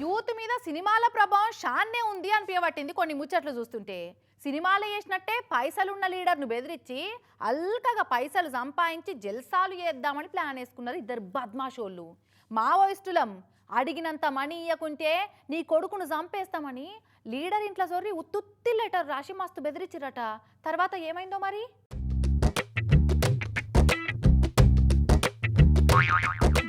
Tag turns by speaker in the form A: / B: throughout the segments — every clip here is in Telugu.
A: యూత్ మీద సినిమాల ప్రభావం షాన్నే ఉంది అనిపించబట్టింది కొన్ని ముచ్చట్లు చూస్తుంటే. సినిమాలు చేసినట్టే పైసలున్న లీడర్ను బెదిరించి అల్కగా పైసలు సంపాదించి జల్సాలు చేద్దామని ప్లాన్ వేసుకున్నారు ఇద్దరు బద్మాషోళ్ళు. మావోయిస్టులం అడిగినంత మనీ ఇవ్వకుంటే నీ కొడుకును చంపేస్తామని లీడర్ ఇంట్లో సొర్రి ఉత్తుత్తి లెటర్ రాసి మస్తు బెదిరించిరట తర్వాత ఏమైందో మరి?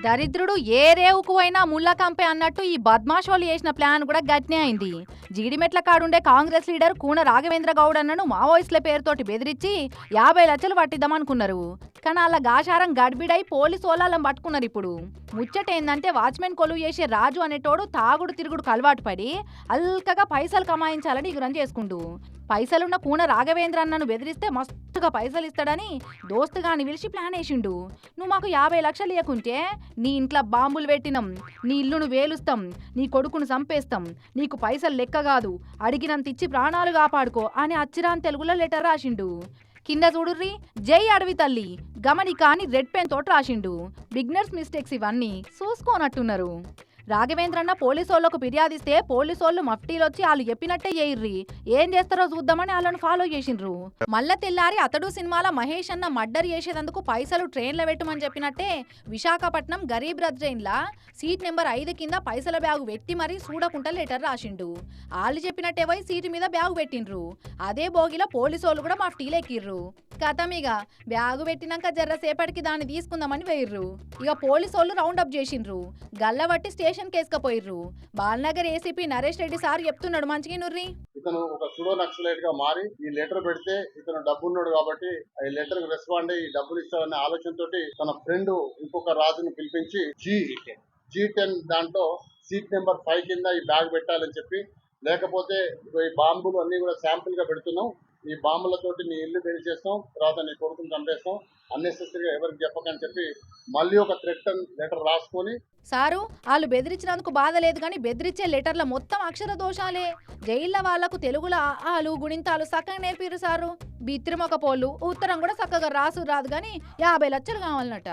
A: దరిద్రుడు ఏ రేవుకు అయినా కంపే అన్నట్టు ఈ బద్మాషోలు చేసిన ప్లాన్ కూడా గట్నే అయింది. జీడిమెట్ల కాడుండే కాంగ్రెస్ లీడర్ కూన రాఘవేంద్ర గౌడ్ అన్నను మావోయిస్టుల పేరుతోటి బెదిరించి యాభై లక్షలు పట్టిద్దామనుకున్నారు. కానీ గాషారం గాశారం గడ్బిడై పోలీసు ఓలాలను పట్టుకున్నారు ఇప్పుడు. ముచ్చట ఏందంటే వాచ్మెన్ కొలువు చేసే రాజు అనేటోడు తాగుడు తిరుగుడు అలవాటు పడి అల్కగా పైసలు కమాయించాలని ఇగురం చేసుకుంటూ. పైసలున్న కూన రాఘవేంద్ర అన్నను బెదిరిస్తే మస్తుగా పైసలు ఇస్తాడని దోస్తుగాని పిలిచి ప్లాన్ వేసిండు. నువ్వు మాకు యాభై లక్షలు ఇవ్వకుంటే నీ ఇంట్లో బాంబులు పెట్టినాం నీ ఇల్లును వేలుస్తాం నీ కొడుకును చంపేస్తాం నీకు పైసలు లెక్క కాదు అడిగినంత ఇచ్చి ప్రాణాలు కాపాడుకో అని అచ్చిరాన్ తెలుగులో లెటర్ రాసిండు. కింద చూడుర్రి. జై అడవి తల్లి. గమనిక అని రెడ్ పెన్ తోటి రాసిండు. బిగ్నర్స్ మిస్టేక్స్ ఇవన్నీ చూసుకోనట్టున్నారు. రాఘవేంద్రన్న పోలీసోళ్ళకు ఫిర్యాదిస్తే పోలీసోళ్ళు మఫ్టీలొచ్చి వాళ్ళు చెప్పినట్టే చేయర్రి. ఏం చేస్తారో చూద్దామని వాళ్ళని ఫాలో చేసిండ్రు. మళ్ళా తెల్లారి అతడు సినిమాల మహేష్ అన్న మర్డర్ చేసేదందుకు పైసలు ట్రైన్లో పెట్టమని చెప్పినట్టే విశాఖపట్నం గరీబ్ రథ్ ట్రైన్లా సీట్ నెంబర్ ఐదు కింద పైసల బ్యాగు పెట్టి మరీ చూడకుండా లెటర్ రాసిండు. వాళ్ళు చెప్పినట్టే పోయి సీటు మీద బ్యాగు పెట్టిండ్రు. అదే బోగిలో పోలీసోళ్ళు కూడా మఫ్టీలు ఎక్కిర్రు కథమిగ బ్యాగు పెట్టినాక జర్రసేపటికి దాన్ని తీసుకుందామని వేయిర్రు ఇక పోలీసు రౌండ్ అప్ చేసిండ్రు. గల్లబట్టి స్టేషన్ కేసుకపోయిర్రు బాలనగర్ ఏసీపీ నరేష్ రెడ్డి సార్ చెప్తున్నాడు మంచిగా నుర్రి
B: ఇతను ఒక సుడో నక్సలైట్గా మారి ఈ లెటర్ పెడితే ఇతను డబ్బు ఉన్నాడు కాబట్టి ఈ లెటర్కి రెస్పాండ్ అయ్యి డబ్బులు ఇస్తాడనే ఆలోచనతోటి తన ఫ్రెండ్ ఇంకొక రాజును పిలిపించి జీ జీ టెన్ దాంట్లో సీట్ నెంబర్ ఫైవ్ కింద ఈ బ్యాగ్ పెట్టాలని చెప్పి లేకపోతే ఈ బాంబులు అన్ని కూడా శాంపుల్గా పెడుతున్నాం. ఈ బాంబులతోటి నీ ఇల్లు బెడి చేస్తాం తర్వాత నీ కొడుకుని చంపేస్తాం అన్నెసెసరీగా ఎవరికి చెప్పకని చెప్పి మళ్ళీ ఒక థ్రెట్ లెటర్ రాసుకొని
A: సారు వాళ్ళు బెదిరించినందుకు బాధ లేదు కానీ బెదిరించే లెటర్ల మొత్తం అక్షర దోషాలే. జైల్లో వాళ్ళకు తెలుగులో ఆలు గుణింతాలు చక్కగా నేర్పిరు సారు. బిత్రిమొక పోళ్ళు ఉత్తరం కూడా చక్కగా రాసు రాదు కానీ యాభై లక్షలు కావాలన్నట.